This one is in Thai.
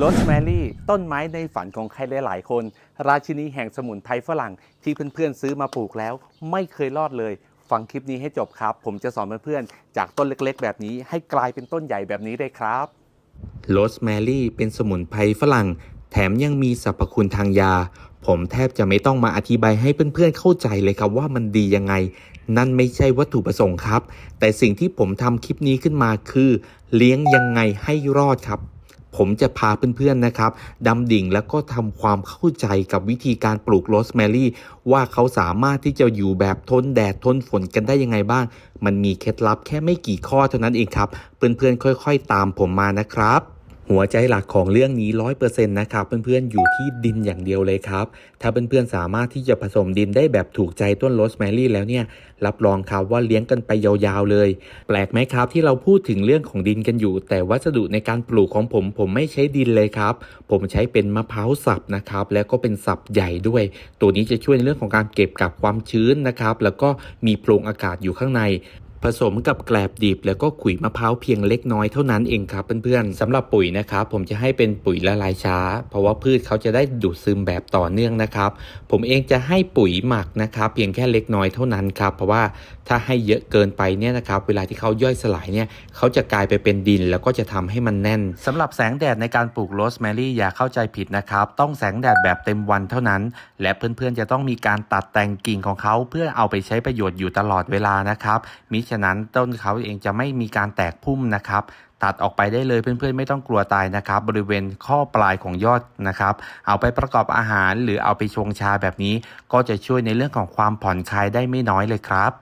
โรสแมรี่ ต้นไม้ในฝันของใครหลายๆคน ราชินีแห่งสมุนไพรฝรั่ง ที่เพื่อนๆซื้อมาปลูกแล้ว ไม่เคยรอดเลย ฟังคลิปนี้ให้จบครับ ผมจะสอนเพื่อนๆจากต้นเล็กๆ แบบนี้ ให้กลายเป็นต้นใหญ่แบบนี้ได้ครับโรสแมรี่เป็นสมุนไพรฝรั่ง แถมยังมีสรรพคุณทางยา ผมแทบจะไม่ต้องมาอธิบายให้เพื่อนๆเข้าใจเลยครับว่ามันดียังไง นั่นไม่ใช่วัตถุประสงค์ครับ แต่สิ่งที่ผมทำคลิปนี้ขึ้นมาคือ เลี้ยงยังไงให้รอดครับ ผมจะพาเพื่อนๆนะครับดำดิ่งแล้วก็ทำความเข้าใจกับวิธีการปลูกโรสแมรี่ว่าเขาสามารถที่จะอยู่แบบทนแดดทนฝนกันได้ยังไงบ้าง มันมีเคล็ดลับแค่ไม่กี่ข้อเท่านั้นเองครับ เพื่อนๆค่อย ๆ ตามผมมานะครับ หัวใจหลักของเรื่องนี้ร้อยเปอร์เซ็นต์นะครับเพื่อนๆอยู่ที่ดินอย่างเดียวเลยครับ ถ้าเพื่อนๆสามารถที่จะผสมดินได้แบบถูกใจต้นโรสแมรี่แล้วเนี่ย รับรองครับว่าเลี้ยงกันไปยาวๆเลย แปลกไหมครับที่เราพูดถึงเรื่องของดินกันอยู่ แต่วัสดุในการปลูกของผมผมไม่ใช้ดินเลยครับ ผมใช้เป็นมะพร้าวสับนะครับ แล้วก็เป็นสับใหญ่ด้วย ตัวนี้จะช่วยในเรื่องของการเก็บกับความชื้นนะครับ แล้วก็มีโพรงอากาศอยู่ข้างใน ผสมกับแกลบดิบแล้วก็ขุยมะพร้าวเพียงเล็กน้อยเท่านั้นเองครับเพื่อนๆสำหรับปุ๋ยนะครับผมจะให้เป็นปุ๋ยละลายช้า เพราะว่าพืชเขาจะได้ดูดซึมแบบต่อเนื่องนะครับ ผมเองจะให้ปุ๋ยหมักนะครับเพียงแค่เล็กน้อยเท่านั้นครับเพราะว่าถ้าให้เยอะเกินไปเนี่ยนะครับเวลาที่เขาย่อยสลายเนี่ยเขาจะกลายไปเป็นดิน แล้วก็จะทำให้มันแน่นสำหรับแสงแดดในการปลูกโรสแมรี่อย่าเข้าใจผิดนะครับต้องแสงแดดแบบเต็มวันเท่านั้น และเพื่อนๆจะต้องมีการตัดแต่งกิ่งของเขาเพื่อเอาไปใช้ประโยชน์อยู่ตลอดเวลานะครับมิฉะนั้นต้นเขาเองจะไม่มีการแตกพุ่มนะครับ ตัดออกไปได้เลยเพื่อนๆ ไม่ต้องกลัวตายนะครับ บริเวณข้อปลายของยอดนะครับ เอาไปประกอบอาหารหรือเอาไปชงชาแบบนี้ ก็จะช่วยในเรื่องของความผ่อนคลายได้ไม่น้อยเลยครับ